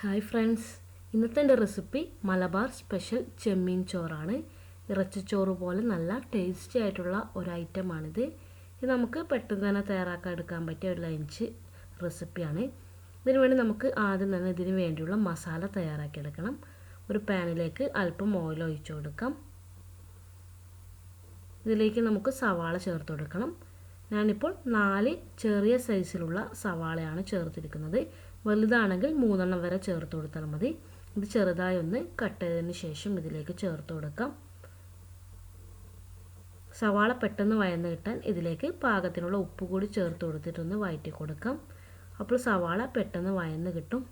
Hi friends ഇന്നത്തെ എന്റെ recipe Malabar special ചെമ്മീൻ ചോറാണ്. ഇറച്ചിച്ചോറ് പോലെ നല്ല ടേസ്റ്റി ആയിട്ടുള്ള ഒരു ഐറ്റമാണിത് ഇത് നമുക്ക് പെട്ടെന്ന് തന്നെ തയ്യാറാക്കാൻ എടുക്കാൻ പറ്റിയ ഒരു ലഞ്ച് റെസിപ്പിയാണ് ഇതിനു വേണ്ടി നമുക്ക് ആദ്യം തന്നെ ഇതിന് വേണ്ടിയുള്ള മസാല തയ്യാറാക്കിയെടുക്കണം ഒരു പാനിലേക്ക് അല്പം ഓയിൽ ഒഴിച്ചു കൊടുക്കാം. ഇതിലേക്ക് നമുക്ക് സവാള ചേർത്ത് കൊടുക്കണം. ഞാനിപ്പോൾ നാല് ചെറിയ സൈസിലുള്ള സവാളയാണ് ചേർത്തിരിക്കുന്നത്. വലുതാണെങ്കിൽ മൂന്നെണ്ണം വരെ ചേർത്ത് കൊടുത്താൽ മതി. ഇത് ചെറുതായി ഒന്ന് കട്ട് ചെയ്തതിന് ശേഷം ഇതിലേക്ക് ചേർത്ത് കൊടുക്കാം. സവാള പെട്ടെന്ന് വയന്ന് കിട്ടാൻ ഇതിലേക്ക് പാകത്തിനുള്ള ഉപ്പ് കൂടി ചേർത്ത് കൊടുത്തിട്ടൊന്ന് വയറ്റി കൊടുക്കാം. അപ്പോൾ സവാള പെട്ടെന്ന് വയന്ന് കിട്ടും.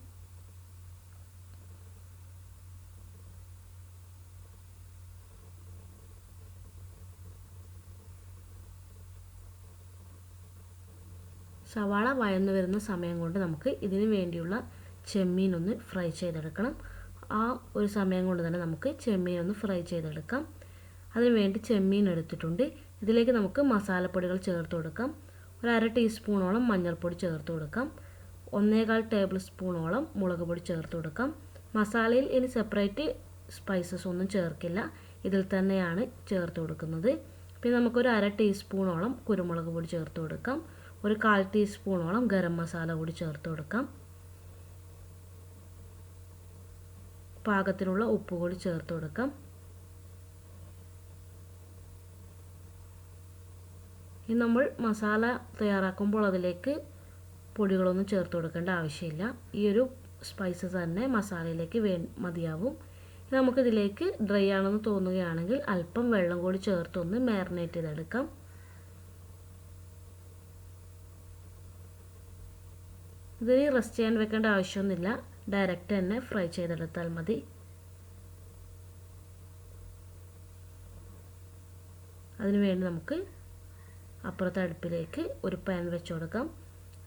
സവാള വഴന്നു വരുന്ന സമയം കൊണ്ട് നമുക്ക് ഇതിന് വേണ്ടിയുള്ള ചെമ്മീൻ ഒന്ന് ഫ്രൈ ചെയ്തെടുക്കണം. ആ ഒരു സമയം കൊണ്ട് തന്നെ നമുക്ക് ചെമ്മീൻ ഒന്ന് ഫ്രൈ ചെയ്തെടുക്കാം. അതിന് വേണ്ടി ചെമ്മീൻ എടുത്തിട്ടുണ്ട്. ഇതിലേക്ക് നമുക്ക് മസാലപ്പൊടികൾ ചേർത്ത് കൊടുക്കാം. ഒരു അര ടീസ്പൂണോളം മഞ്ഞൾപ്പൊടി ചേർത്ത് കൊടുക്കാം. ഒന്നേകാൽ ടേബിൾ സ്പൂണോളം മുളക് പൊടി ചേർത്ത് കൊടുക്കാം. മസാലയിൽ ഇനി സെപ്പറേറ്റ് സ്പൈസസ് ഒന്നും ചേർക്കില്ല. ഇതിൽ തന്നെയാണ് ചേർത്ത് കൊടുക്കുന്നത്. പിന്നെ നമുക്കൊരു അര ടീസ്പൂണോളം കുരുമുളക് പൊടി ചേർത്ത് കൊടുക്കാം. ഒരു കാൽ ടീസ്പൂണോളം ഗരം മസാല കൂടി ചേർത്ത് കൊടുക്കാം. പാകത്തിനുള്ള ഉപ്പ് കൂടി ചേർത്ത് കൊടുക്കാം. ഇനി നമ്മൾ മസാല തയ്യാറാക്കുമ്പോൾ അതിലേക്ക് പൊടികളൊന്നും ചേർത്ത് കൊടുക്കേണ്ട ആവശ്യമില്ല. ഈ ഒരു സ്പൈസസ് തന്നെ മസാലയിലേക്ക് വേ മതിയാവും. നമുക്കിതിലേക്ക് ഡ്രൈ ആണെന്ന് തോന്നുകയാണെങ്കിൽ അല്പം വെള്ളം കൂടി ചേർത്തൊന്ന് മാരിനേറ്റ് ചെയ്തെടുക്കാം. ഇതിന് റെസ്റ്റ് ചെയ്യാൻ വെക്കേണ്ട ആവശ്യമൊന്നുമില്ല. ഡയറക്റ്റ് തന്നെ ഫ്രൈ ചെയ്തെടുത്താൽ മതി. അതിനുവേണ്ടി നമുക്ക് അപ്പുറത്തെ അടുപ്പിലേക്ക് ഒരു പാൻ വെച്ച് കൊടുക്കാം.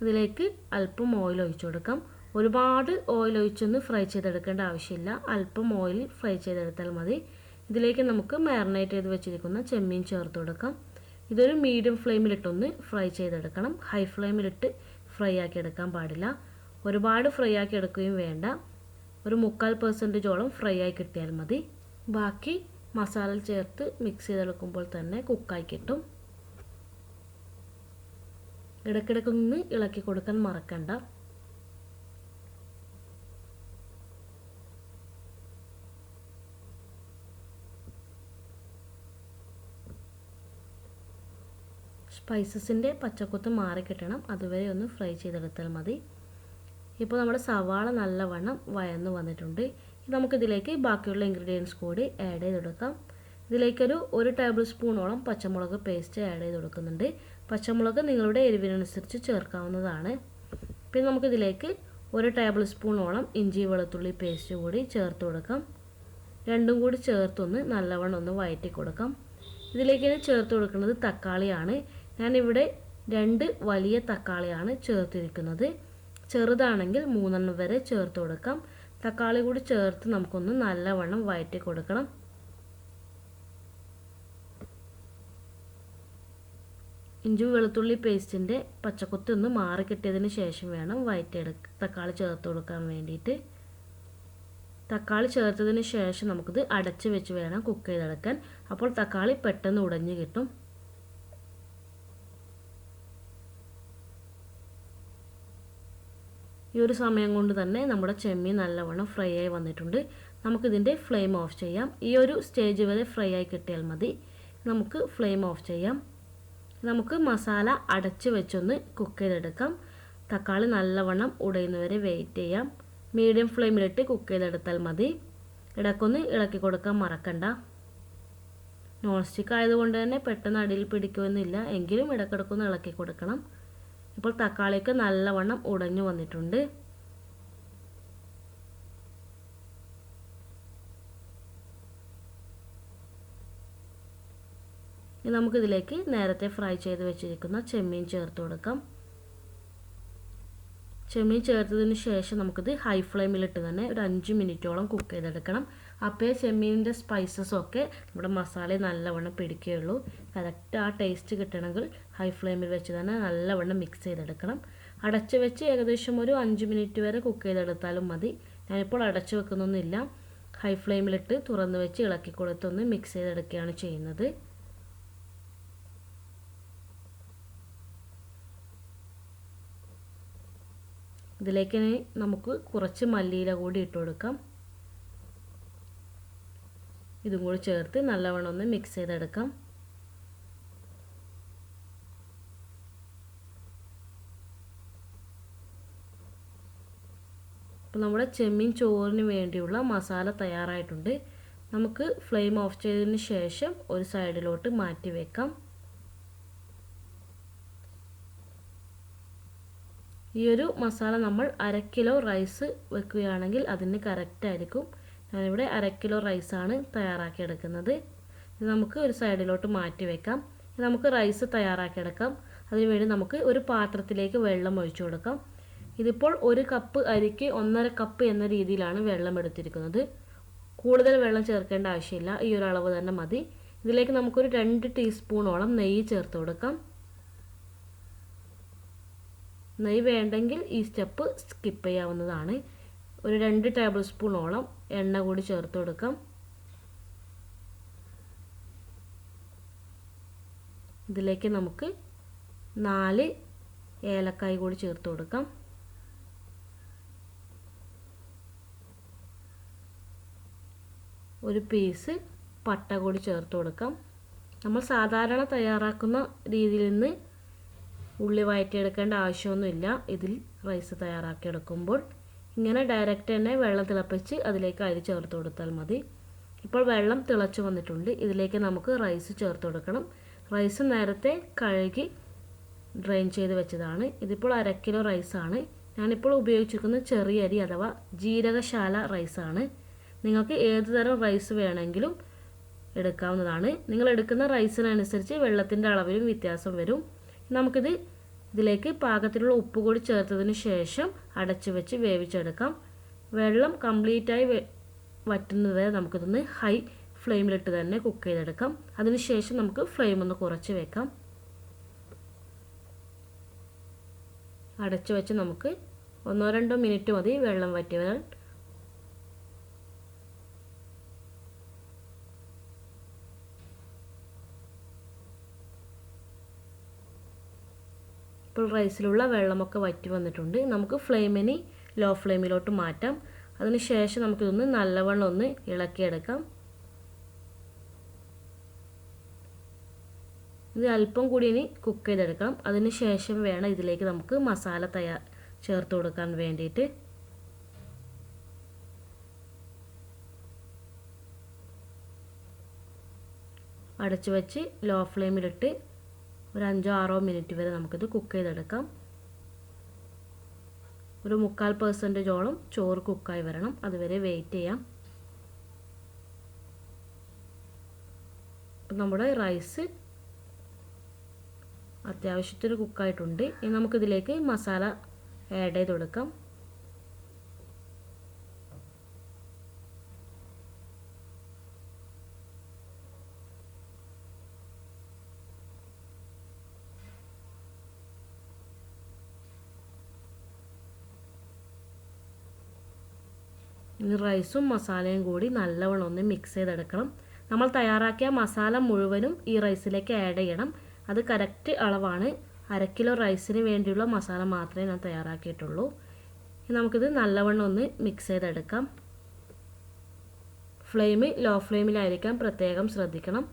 ഇതിലേക്ക് അല്പം ഓയിൽ ഒഴിച്ചു കൊടുക്കാം. ഒരുപാട് ഓയിൽ ഒഴിച്ചൊന്ന് ഫ്രൈ ചെയ്തെടുക്കേണ്ട ആവശ്യമില്ല. അല്പം ഓയിൽ ഫ്രൈ ചെയ്തെടുത്താൽ മതി. ഇതിലേക്ക് നമുക്ക് മാറിനേറ്റ് ചെയ്ത് വെച്ചിരിക്കുന്ന ചെമ്മീൻ ചേർത്ത് കൊടുക്കാം. ഇതൊരു മീഡിയം ഫ്ലെയിമിലിട്ടൊന്ന് ഫ്രൈ ചെയ്തെടുക്കണം. ഹൈ ഫ്ലെയിമിലിട്ട് ഫ്രൈ ആക്കി എടുക്കാൻ പാടില്ല. ഒരുപാട് ഫ്രൈ ആക്കി എടുക്കുകയും വേണ്ട. ഒരു മുക്കാൽ പെർസെന്റേജോളം ഫ്രൈ ആയി കിട്ടിയാൽ മതി. ബാക്കി മസാല ചേർത്ത് മിക്സ് ചെയ്തെടുക്കുമ്പോൾ തന്നെ കുക്കായി കിട്ടും. ഇടയ്ക്കിടയ്ക്കൊന്ന് ഇളക്കി കൊടുക്കാൻ മറക്കണ്ട. സ്പൈസസിന്റെ പച്ചക്കൊത്ത് മാറിക്കിട്ടണം അതുവരെ ഒന്ന് ഫ്രൈ ചെയ്തെടുത്താൽ മതി. ഇപ്പോൾ നമ്മുടെ സവാള നല്ലവണ്ണം വയന്ന് വന്നിട്ടുണ്ട്. നമുക്കിതിലേക്ക് ബാക്കിയുള്ള ഇൻഗ്രീഡിയൻസ് കൂടി ആഡ് ചെയ്തെടുക്കാം. ഇതിലേക്കൊരു ഒരു ടേബിൾ സ്പൂണോളം പച്ചമുളക് പേസ്റ്റ് ആഡ് ചെയ്ത് കൊടുക്കുന്നുണ്ട് പച്ചമുളക് നിങ്ങളുടെ എരിവിനനുസരിച്ച് ചേർക്കാവുന്നതാണ്. പിന്നെ നമുക്കിതിലേക്ക് ഒരു ടേബിൾ സ്പൂണോളം ഇഞ്ചി വെളുത്തുള്ളി പേസ്റ്റ് കൂടി ചേർത്ത് കൊടുക്കാം. രണ്ടും കൂടി ചേർത്തൊന്ന് നല്ലവണ്ണം ഒന്ന് വയറ്റി കൊടുക്കാം ഇതിലേക്ക് ചേർത്ത് കൊടുക്കുന്നത് തക്കാളിയാണ്. ഞാനിവിടെ രണ്ട് വലിയ തക്കാളിയാണ് ചേർത്തിരിക്കുന്നത്. ചെറുതാണെങ്കിൽ മൂന്നെണ്ണം വരെ ചേർത്ത് കൊടുക്കാം. തക്കാളി കൂടി ചേർത്ത് നമുക്കൊന്ന് നല്ലവണ്ണം വയറ്റി കൊടുക്കണം. ഇഞ്ചി വെളുത്തുള്ളി പേസ്റ്റിന്റെ പച്ചക്കൊത്തി ഒന്ന് മാറി കിട്ടിയതിന് ശേഷം വേണം വയറ്റിയെടുക്ക തക്കാളി ചേർത്ത് കൊടുക്കാൻ വേണ്ടിയിട്ട്. തക്കാളി ചേർത്തതിന് ശേഷം നമുക്കിത് അടച്ച് വെച്ച് വേണം കുക്ക് ചെയ്തെടുക്കാൻ. അപ്പോൾ തക്കാളി പെട്ടെന്ന് ഉടഞ്ഞ് കിട്ടും. ഈ ഒരു സമയം കൊണ്ട് തന്നെ നമ്മുടെ ചെമ്മീൻ നല്ലവണ്ണം ഫ്രൈ ആയി വന്നിട്ടുണ്ട്. നമുക്കിതിന്റെ ഫ്ലെയിം ഓഫ് ചെയ്യാം. ഈ ഒരു സ്റ്റേജ് വരെ ഫ്രൈ ആയി കിട്ടിയാൽ മതി. നമുക്ക് ഫ്ലെയിം ഓഫ് ചെയ്യാം. നമുക്ക് മസാല അടച്ച് വെച്ചൊന്ന് കുക്ക് ചെയ്തെടുക്കാം. തക്കാളി നല്ലവണ്ണം ഉടയുന്നവരെ വെയിറ്റ് ചെയ്യാം. മീഡിയം ഫ്ലെയിമിലിട്ട് കുക്ക് ചെയ്തെടുത്താൽ മതി. ഇടയ്ക്കൊന്ന് ഇളക്കി കൊടുക്കാൻ മറക്കണ്ട. നോൺ സ്റ്റിക്ക് ആയതുകൊണ്ട് തന്നെ പെട്ടെന്ന് അടിയിൽ പിടിക്കുമെന്നില്ല. എങ്കിലും ഇടയ്ക്കിടയ്ക്കൊന്ന് ഇളക്കി കൊടുക്കണം. ഇപ്പോൾ തക്കാളിയൊക്കെ നല്ലവണ്ണം ഉടഞ്ഞു വന്നിട്ടുണ്ട്. ഇനി നമുക്കിതിലേക്ക് നേരത്തെ ഫ്രൈ ചെയ്ത് വെച്ചിരിക്കുന്ന ചെമ്മീൻ ചേർത്ത് കൊടുക്കാം. ചെമ്മീൻ ചേർത്തതിന് ശേഷം നമുക്കിത് ഹൈ ഫ്ലെയിമിലിട്ട് തന്നെ ഒരു അഞ്ച് മിനിറ്റോളം കുക്ക് ചെയ്തെടുക്കണം. അപ്പോൾ ചെമ്മീനിന്റെ സ്പൈസസൊക്കെ നമ്മുടെ മസാലയിൽ നല്ലവണ്ണം പിടിക്കുകയുള്ളൂ. കറക്റ്റ് ആ ടേസ്റ്റ് കിട്ടണമെങ്കിൽ ഹൈ ഫ്ലെയിമിൽ വെച്ച് തന്നെ നല്ലവണ്ണം മിക്സ് ചെയ്തെടുക്കണം. അടച്ചു വെച്ച് ഏകദേശം ഒരു അഞ്ച് മിനിറ്റ് വരെ കുക്ക് ചെയ്തെടുത്താലും മതി. ഞാനിപ്പോൾ അടച്ചു വെക്കുന്നൊന്നുമില്ല. ഹൈ ഫ്ലെയിമിലിട്ട് തുറന്ന് വെച്ച് ഇളക്കി കൊടുത്തൊന്ന് മിക്സ് ചെയ്തെടുക്കുകയാണ് ചെയ്യുന്നത്. ഇതിലേക്ക് നമുക്ക് കുറച്ച് മല്ലിയില കൂടി ഇട്ട് കൊടുക്കാം. ഇതും കൂടി ചേർത്ത് നല്ലവണ്ണം ഒന്ന് മിക്സ് ചെയ്തെടുക്കാം. അപ്പോൾ നമ്മുടെ ചെമ്മീൻ ചോറിന് വേണ്ടിയുള്ള മസാല തയ്യാറായിട്ടുണ്ട്. നമുക്ക് ഫ്ലെയിം ഓഫ് ചെയ്തതിന് ശേഷം ഒരു സൈഡിലോട്ട് മാറ്റി വെക്കാം. ഈ ഒരു മസാല നമ്മൾ അര കിലോ റൈസ് വെക്കുകയാണെങ്കിൽ അതിന് കറക്റ്റായിരിക്കും ഞാനിവിടെ അര കിലോ റൈസാണ് തയ്യാറാക്കിയെടുക്കുന്നത്. ഇത് നമുക്ക് ഒരു സൈഡിലോട്ട് മാറ്റി വെക്കാം. നമുക്ക് റൈസ് തയ്യാറാക്കിയെടുക്കാം. അതിനുവേണ്ടി നമുക്ക് ഒരു പാത്രത്തിലേക്ക് വെള്ളം ഒഴിച്ചു കൊടുക്കാം. ഇതിപ്പോൾ ഒരു കപ്പ് അരിക്ക് ഒന്നര കപ്പ് എന്ന രീതിയിലാണ് വെള്ളം എടുത്തിരിക്കുന്നത്. കൂടുതൽ വെള്ളം ചേർക്കേണ്ട ആവശ്യമില്ല. ഈ ഒരു അളവ് തന്നെ മതി. ഇതിലേക്ക് നമുക്കൊരു രണ്ട് ടീസ്പൂണോളം നെയ്യ് ചേർത്ത് കൊടുക്കാം. നെയ്യ് വേണ്ടെങ്കിൽ ഈ സ്റ്റെപ്പ് സ്കിപ്പ് ചെയ്യാവുന്നതാണ്. ഒരു രണ്ട് ടേബിൾ സ്പൂണോളം എണ്ണ കൂടി ചേർത്ത് കൊടുക്കാം. ഇതിലേക്ക് നമുക്ക് നാല് ഏലക്കായ് കൂടി ചേർത്ത് കൊടുക്കാം. ഒരു പീസ് പട്ട കൂടി ചേർത്ത് കൊടുക്കാം. നമ്മൾ സാധാരണ തയ്യാറാക്കുന്ന രീതിയിൽ നിന്ന് ഉള്ളി വഴറ്റിയെടുക്കേണ്ട ആവശ്യമൊന്നുമില്ല. ഇതിൽ റൈസ് തയ്യാറാക്കിയെടുക്കുമ്പോൾ ഇങ്ങനെ ഡയറക്റ്റ് തന്നെ വെള്ളം തിളപ്പിച്ച് അതിലേക്ക് അരി ചേർത്ത് കൊടുത്താൽ മതി. ഇപ്പോൾ വെള്ളം തിളച്ച് വന്നിട്ടുണ്ട്. ഇതിലേക്ക് നമുക്ക് റൈസ് ചേർത്ത് കൊടുക്കണം. റൈസ് നേരത്തെ കഴുകി ഡ്രെയിൻ ചെയ്ത് വെച്ചതാണ്. ഇതിപ്പോൾ അര കിലോ റൈസാണ് ഞാനിപ്പോൾ ഉപയോഗിച്ചിരിക്കുന്നത് ചെറിയ അരി അഥവാ ജീരകശാല റൈസാണ് നിങ്ങൾക്ക് ഏത് തരം റൈസ് വേണമെങ്കിലും എടുക്കാവുന്നതാണ്. നിങ്ങൾ എടുക്കുന്ന റൈസിനനുസരിച്ച് വെള്ളത്തിന്റെ അളവിലും വ്യത്യാസം വരും. നമുക്കിത് ഇതിലേക്ക് പാകത്തിലുള്ള ഉപ്പ് കൂടി ചേർത്തതിന് ശേഷം അടച്ചു വെച്ച് വേവിച്ചെടുക്കാം. വെള്ളം കംപ്ലീറ്റായി വറ്റുന്നത് നമുക്കിതൊന്ന് ഹൈ ഫ്ലെയിമിലിട്ട് തന്നെ കുക്ക് ചെയ്തെടുക്കാം. അതിനുശേഷം നമുക്ക് ഫ്ലെയിം ഒന്ന് കുറച്ച് വെക്കാം. അടച്ചു വെച്ച് നമുക്ക് ഒന്നോ രണ്ടോ മിനിറ്റ് മതി വെള്ളം വറ്റി വരാൻ ഇപ്പോൾ റൈസിലുള്ള വെള്ളമൊക്കെ വറ്റി വന്നിട്ടുണ്ട്. നമുക്ക് ഫ്ലെയിമിന് ലോ ഫ്ലെയിമിലോട്ട് മാറ്റാം. അതിന് ശേഷം നമുക്കിതൊന്ന് നല്ലവണ്ണം ഒന്ന് ഇളക്കിയെടുക്കാം. ഇത് അല്പം കൂടി ഇനി കുക്ക് ചെയ്തെടുക്കണം. അതിന് ശേഷം വേണം ഇതിലേക്ക് നമുക്ക് മസാല തയ്യാർ ചേർത്ത് കൊടുക്കാൻ വേണ്ടിയിട്ട്. അടച്ചു വെച്ച് ലോ ഫ്ലെയിമിലിട്ട് ഒരു അഞ്ചോ ആറോ മിനിറ്റ് വരെ നമുക്കിത് കുക്ക് ചെയ്തെടുക്കാം. ഒരു മുക്കാൽ പെർസെന്റേജോളം ചോറ് കുക്കായി വരണം. അതുവരെ വെയിറ്റ് ചെയ്യാം. നമ്മുടെ റൈസ് അത്യാവശ്യത്തിന് കുക്കായിട്ടുണ്ട് ഇനി നമുക്കിതിലേക്ക് മസാല ആഡ് ചെയ്ത് കൊടുക്കാം ഇനി റൈസും മസാലയും കൂടി നല്ലവണ്ണം ഒന്ന് മിക്സ് ചെയ്തെടുക്കണം. നമ്മൾ തയ്യാറാക്കിയ മസാല മുഴുവനും ഈ റൈസിലേക്ക് ആഡ് ചെയ്യണം. അത് കറക്റ്റ് അളവാണ്. അര കിലോ റൈസിന് വേണ്ടിയുള്ള മസാല മാത്രമേ ഞാൻ തയ്യാറാക്കിയിട്ടുള്ളൂ. നമുക്കിത് നല്ലവണ്ണം ഒന്ന് മിക്സ് ചെയ്തെടുക്കാം. ഫ്ലെയിം ലോ ഫ്ലെയിമിലായിരിക്കാം പ്രത്യേകം ശ്രദ്ധിക്കണം.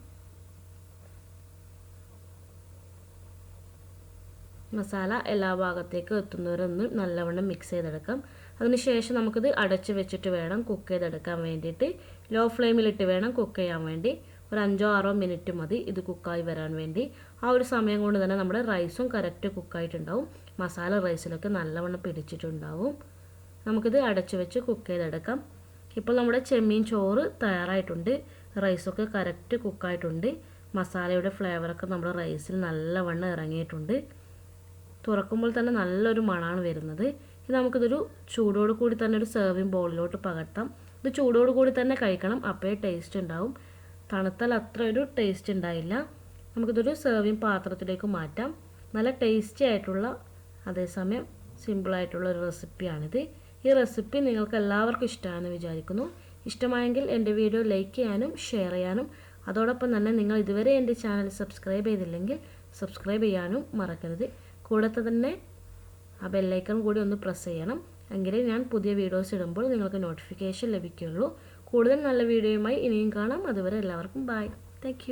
മസാല എല്ലാ ഭാഗത്തേക്കും എത്തുന്നവരൊന്ന് നല്ലവണ്ണം മിക്സ് ചെയ്തെടുക്കാം. അതിനുശേഷം നമുക്കിത് അടച്ച് വെച്ചിട്ട് വേണം കുക്ക് ചെയ്തെടുക്കാൻ വേണ്ടിയിട്ട്. ലോ ഫ്ലെയിമിലിട്ട് വേണം കുക്ക് ചെയ്യാൻ വേണ്ടി. ഒരു അഞ്ചോ ആറോ മിനിറ്റ് മതി ഇത് കുക്കായി വരാൻ വേണ്ടി. ആ ഒരു സമയം കൊണ്ട് തന്നെ നമ്മുടെ റൈസും കറക്റ്റ് കുക്കായിട്ടുണ്ടാവും മസാല റൈസിലൊക്കെ നല്ലവണ്ണം പിടിച്ചിട്ടുണ്ടാവും. നമുക്കിത് അടച്ച് വെച്ച് കുക്ക് ചെയ്തെടുക്കാം. ഇപ്പോൾ നമ്മുടെ ചെമ്മീൻ ചോറ് തയ്യാറായിട്ടുണ്ട്. റൈസൊക്കെ കറക്റ്റ് കുക്കായിട്ടുണ്ട് മസാലയുടെ ഫ്ലേവറൊക്കെ നമ്മുടെ റൈസിൽ നല്ലവണ്ണം ഇറങ്ങിയിട്ടുണ്ട്. തുറക്കുമ്പോൾ തന്നെ നല്ലൊരു മണമാണ് വരുന്നത്. ഇത് നമുക്കിതൊരു ചൂടോട് കൂടി തന്നെ ഒരു സെർവിങ് ബൗളിലോട്ട് പകർത്താം. ഇത് ചൂടോട് കൂടി തന്നെ കഴിക്കണം. അപ്പോഴേ ടേസ്റ്റ് ഉണ്ടാവും. തണുത്താൽ അത്ര ഒരു ടേസ്റ്റ് ഉണ്ടായില്ല. നമുക്കിതൊരു സെർവിങ് പാത്രത്തിലേക്ക് മാറ്റാം. നല്ല ടേസ്റ്റി ആയിട്ടുള്ള അതേസമയം സിമ്പിളായിട്ടുള്ള ഒരു റെസിപ്പിയാണിത് ഈ റെസിപ്പി നിങ്ങൾക്ക് എല്ലാവർക്കും ഇഷ്ടമാണെന്ന് വിചാരിക്കുന്നു. ഇഷ്ടമായെങ്കിൽ എന്റെ വീഡിയോ ലൈക്ക് ചെയ്യാനും ഷെയർ ചെയ്യാനും അതോടൊപ്പം തന്നെ നിങ്ങൾ ഇതുവരെ എന്റെ ചാനൽ സബ്സ്ക്രൈബ് ചെയ്തില്ലെങ്കിൽ സബ്സ്ക്രൈബ് ചെയ്യാനും മറക്കരുത്. കൂടാതെ തന്നെ ആ ബെല്ലൈക്കൺ കൂടി ഒന്ന് പ്രസ് ചെയ്യണം. എങ്കിലേ ഞാൻ പുതിയ വീഡിയോസ് ഇടുമ്പോൾ നിങ്ങൾക്ക് നോട്ടിഫിക്കേഷൻ ലഭിക്കുകയുള്ളൂ കൂടുതൽ നല്ല വീഡിയോയുമായി ഇനിയും കാണാം. അതുവരെ എല്ലാവർക്കും ബൈ താങ്ക്